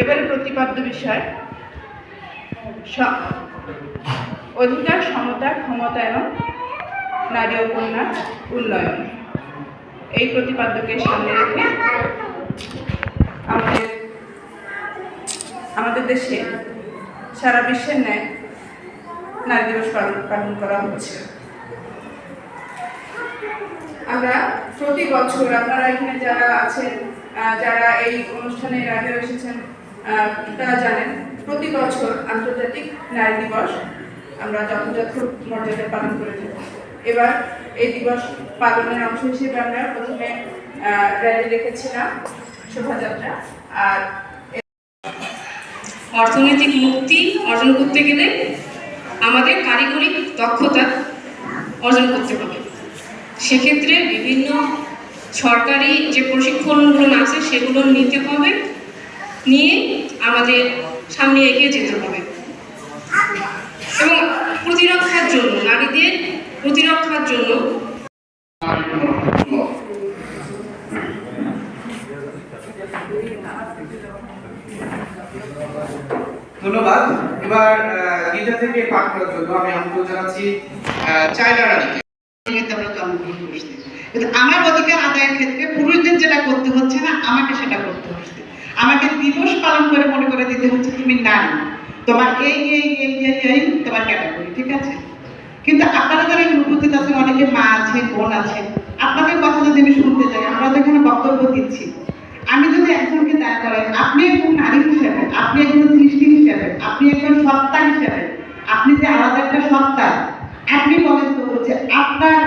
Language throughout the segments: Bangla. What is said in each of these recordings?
এবারে প্রতিপাদ্য বিষয়। অধিকার, সমতা, ক্ষমতায়ন, নারী ও কন্যা উন্নয়ন। এই প্রতিপাদ্যকে সামনে রেখে আমাদের আমাদের দেশে সারা বিশ্বের ন্যায় নারী দিবস পালন করা হচ্ছে। আমরা প্রতি বছর আপনারা এখানে যারা আছেন যারা এই অনুষ্ঠানে আগেও এসেছেন তারা জানেন, প্রতি বছর আন্তর্জাতিক নারী দিবস আমরা যথাযথ মর্যাদায় পালন করে থাকি। এবার এই দিবস পালনের অংশ হিসেবে আমরা প্রথমে র্যালি রেখেছিলাম, শোভাযাত্রা, আর অর্থনৈতিক মুক্তি অর্জন করতে গেলে আমাদের কারিগরি দক্ষতা অর্জন করতে হবে। সেক্ষেত্রে বিভিন্ন সরকারি যে প্রশিক্ষণগুলো আছে সেগুলো নিতে হবে। নিয়ে আমাদের সামনে এগিয়ে যেতে হবে। এবং প্রতিরক্ষার জন্য, নারীদের প্রতিরক্ষার জন্য ধন্যবাদ। এবার গীতা থেকে পাঠ করার জন্য আমি আমন্ত্রণ জানাচ্ছি চায়না রানীকে। আমরা অধিকার আদায়ের ক্ষেত্রে পুরুষদের যেটা করতে হচ্ছে না, আমাকে সেটা করতে হচ্ছে। আমাকে দিবস পালন করে মনে করে দিতে হচ্ছে, তুমি নারী তোমার এই এই এই এই এই তোমার ক্যাটাগরি ঠিক আছে? কিন্তু আপনারা যারা উপস্থিত আছেন অনেকে মা আছে, বোন আছে। আপনাদের কথা যদি আমি শুনতে চাই আমরা তো এখানে বক্তব্য দিচ্ছি। আমি যদি একজনকে দাঁড় করাই, আপনি একজন নারী হিসেবে, আপনি একজন সৃষ্টি হিসেবে, আপনি একজন সত্তা হিসেবে, আপনি যে আলাদা একটা সত্তা, আপনি বলেন করছে আপনার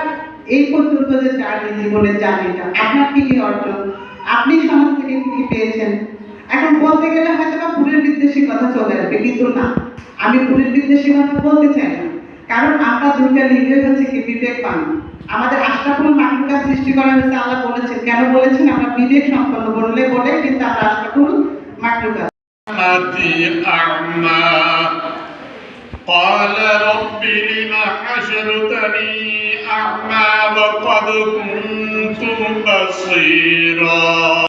এই পর্যন্ত যে জার্নি জীবনের জার্নিটা আপনার কি কি অর্জন? আপনি সমাজ থেকে কি পেয়েছেন? এখন বলতে গেলে হয়তো বা পুরের বিদ্বেষী কথা চলে আসবে, কিন্তু না। আমি পুরের বিদ্বেষী কথা বলতে চাই না। কারণ আমরা দুইটা লিঙ্গে হচ্ছে কি, বিবেক পান আমাদের আশরাফুল মাকলুকাত সৃষ্টি করা হয়েছে, আল্লাহ বলেছেন। কেন বলেছেন? আমরা বিবেক সম্পন্ন বললে বলে, কিন্তু আমরা আশরাফুল মাকলুকাত قال رب لم حشرتني أعمى وقد كنت بصيرا.